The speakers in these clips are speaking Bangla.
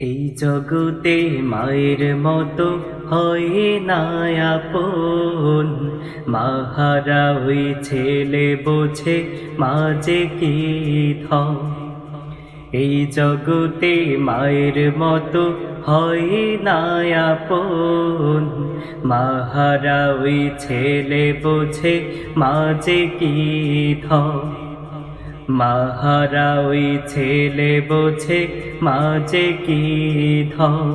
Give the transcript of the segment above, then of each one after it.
এই জগতে মায়ের মতো হয় না আপন। মাহারা ওই ছেলে বোঝে মাঝে কি এই জগতে মায়ের মতো হয় না আপন। মাহারা ওই ছেলে বোঝে মাঝে কি ধন। মাহারা ওই ছেলে বোঝে মাঝে কি ধন।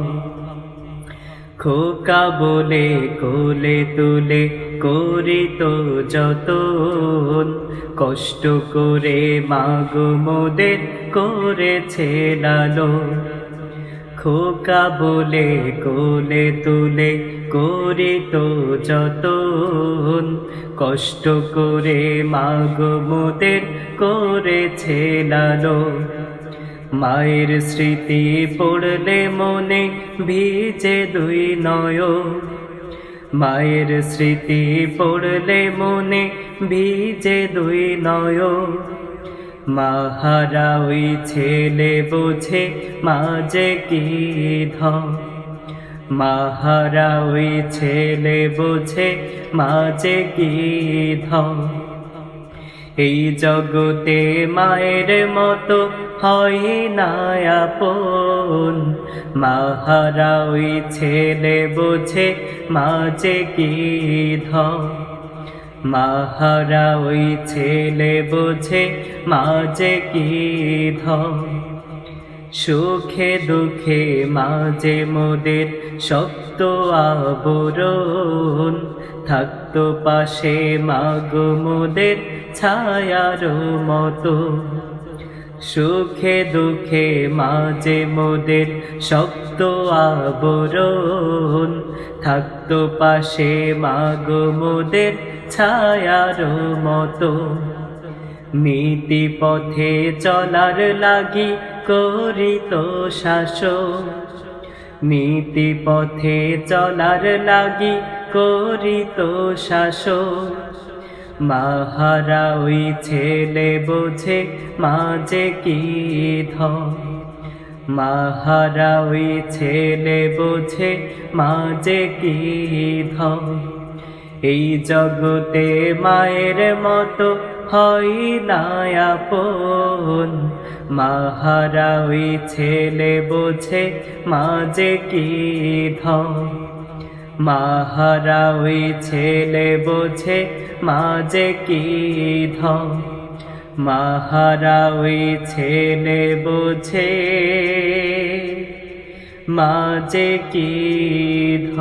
খোকা বলে, কোলে তুলে করি তো যত কষ্ট করে মাগো মোদের করেছে লালো খোকা বলে, কোলে তুলে করি তো যতন। কষ্ট করে মাগো করেছে লালো মায়ের স্মৃতি পড়লে মনে ভিজে দুই নয় মায়ের স্মৃতি পড়লে মনে ভিজে দুই নয় মাহারা ওই ছেলে বোঝে মাঝে কি ধন? মাহারা ওই ছেলে বোঝে মাঝে কি ধন? এই জগতে মায়ের মতো হয় না আপন। মাহারা ওই ছেলে বোঝে মাঝে কি ধন? মাহারা ওই ছেলে বোঝে মাঝে কি ধন। সুখে দুঃখে মাঝে মোদের, শক্ত আবরণ। থাকতো পাশে মাগো মোদের ছায়ার মতো সুখে দুঃখে মাঝে মোদের, শক্ত আবরণ। থাকতো পাশে মাগো মোদের ছায়ার মতো। নীতি পথে চলার লাগি করিত শাসন নীতি পথে চলার লাগি করিত শাসন মাহারা ওই ছেলে বোঝে মাঝে কি ধন। মাহারা ওই ছেলে বোঝে মাঝে কি ধন এই জগতে মায়ের মতো হয় না আপন। মাহারা ওই ছেলে বোঝে মাঝে কি ধন মাহারা ওই ছেলে বোঝে মাঝে কি ধন মাহারা ওই ছেলে বোঝে। মাঝে কি ধ